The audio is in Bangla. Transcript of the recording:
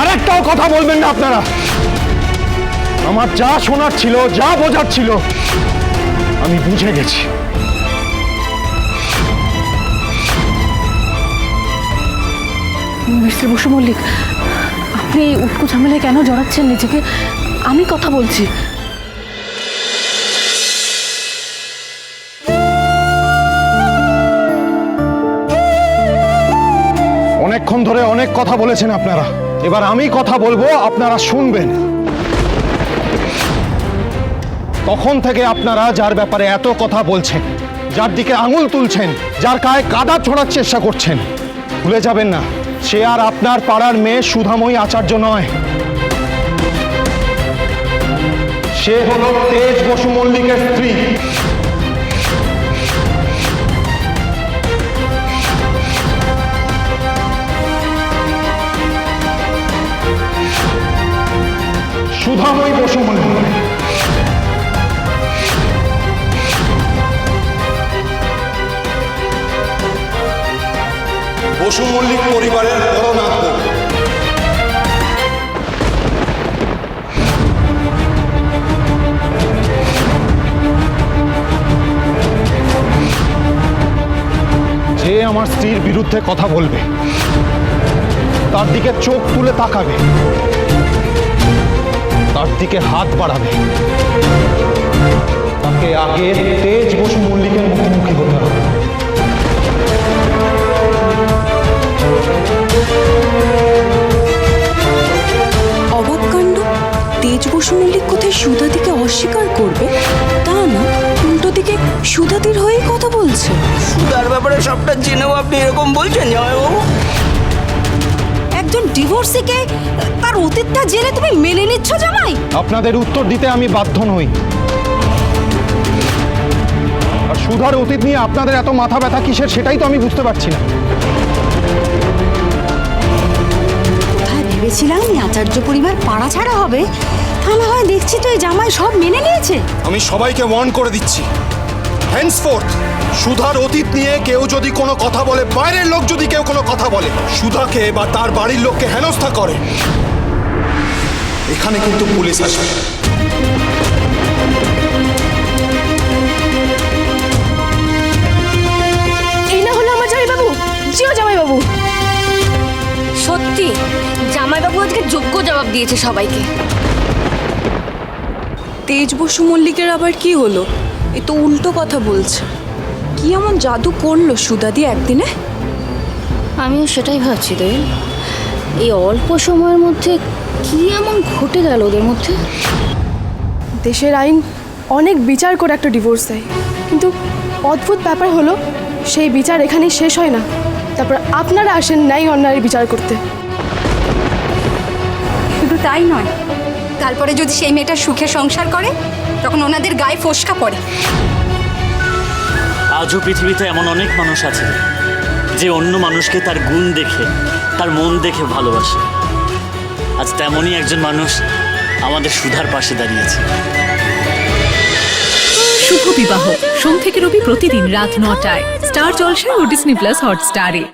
আর একটাও কথা বলবেন না আপনারা। আমার যা শোনার ছিল যা বোঝার ছিল আমি বুঝে গেছি। মিস্টার বসু মল্লিক আপনি এই উটকো ঝামেলায় কেন জড়াচ্ছেন নিজেকে? আমি কথা বলছি। অনেকক্ষণ ধরে অনেক কথা বলেছেন আপনারা। এবার আমি কথা বলব, আপনারা শুনবেন। তখন থেকে আপনারা যার ব্যাপারে এত কথা বলছেন, যার দিকে আঙুল তুলছেন, যার গায়ে কাদা ছোড়ার চেষ্টা করছেন, ভুলে যাবেন না, সে আর আপনার পাড়ার মেয়ে সুধাময়ী আচার্য নয়। সে হল তেজ বসু মল্লিকের স্ত্রী। সুধাময়ী বসু মল্লিক বসু মল্লিক পরিবারের বড় যে আমার স্ত্রীর বিরুদ্ধে কথা বলবে তার দিকে চোখ তুলে তাকাবে। তার দিকে হাত বাড়াবে। তাকে আগে তেজ বসু মল্লিকের মুখোমুখি হতে হবে। তেজ বসু মল্লিক কোথায় সুধাদিকে অস্বীকার করবে? তা না উল্টো দিকে সুধাদির হয়েই কথা বলছে। সুদার ব্যাপারে সবটা জেনেও আপনি এরকম বলছেন জামাইবাবু একজন ডিভোর্সিকে অতীতটা জেনে তুমি মেনে নিচ্ছ জামাই? আপনাদের উত্তর দিতে আমি বাধ্য নই। আর সুধার অতীত নিয়ে আপনাদের এত মাথা ব্যথা কিসের সেটাই তো আমি বুঝতে পারছি না। ভেবেছিলাম এই আচার্য পরিবার পাড়া ছাড়া হবে? তা না হয় দেখছি তো এই জামাই সব মেনে নিয়েছে। আমি সবাইকে ওয়ার্ন করে দিচ্ছি। হেন্সফোর্থ সুধার অতীত নিয়ে কেউ যদি কোনো কথা বলে বাইরের লোক যদি কেউ কোনো কথা বলে সুধাকে বা তার বাড়ির লোককে হেনস্থা করে। এখানে কিন্তু পুলিশ আসবে। এই না হলো আমার জামাইবাবু। জিও জামাইবাবু। সত্যি জামাইবাবু আজকে যোগ্য জবাব দিয়েছে সবাইকে। তেজ বসু মল্লিকের আবার কি হলো? এ তো উল্টো কথা বলছে। কি এমন জাদু করল সুদাদি একদিনে? আমিও সেটাই ভাবছি দোয়েল এই অল্প সময়ের মধ্যে কি এমন ঘটে গেল ওদের মধ্যে? দেশের আইন অনেক বিচার করে একটা ডিভোর্স দেয়। কিন্তু অদ্ভুত ব্যাপার হলো সেই বিচার এখানেই শেষ হয় না। তারপর আপনারা আসেন ন্যায় অন্যায়ের বিচার করতে। শুধু তাই নয় তারপরে যদি সেই মেয়েটা সুখে সংসার করে তখন ওনাদের গায়ে ফোসকা পড়ে। আজও পৃথিবীতে এমন অনেক মানুষ আছে যে অন্য মানুষকে তার গুণ দেখে, তার মন দেখে ভালোবাসে। আজ তেমনই একজন মানুষ আমাদের সুধার পাশে দাঁড়িয়েছে শুভ বিবাহ। সোম থেকে রবি প্রতিদিন রাত নটায়। স্টার জলসায় ও ডিসনি প্লাস হটস্টারে।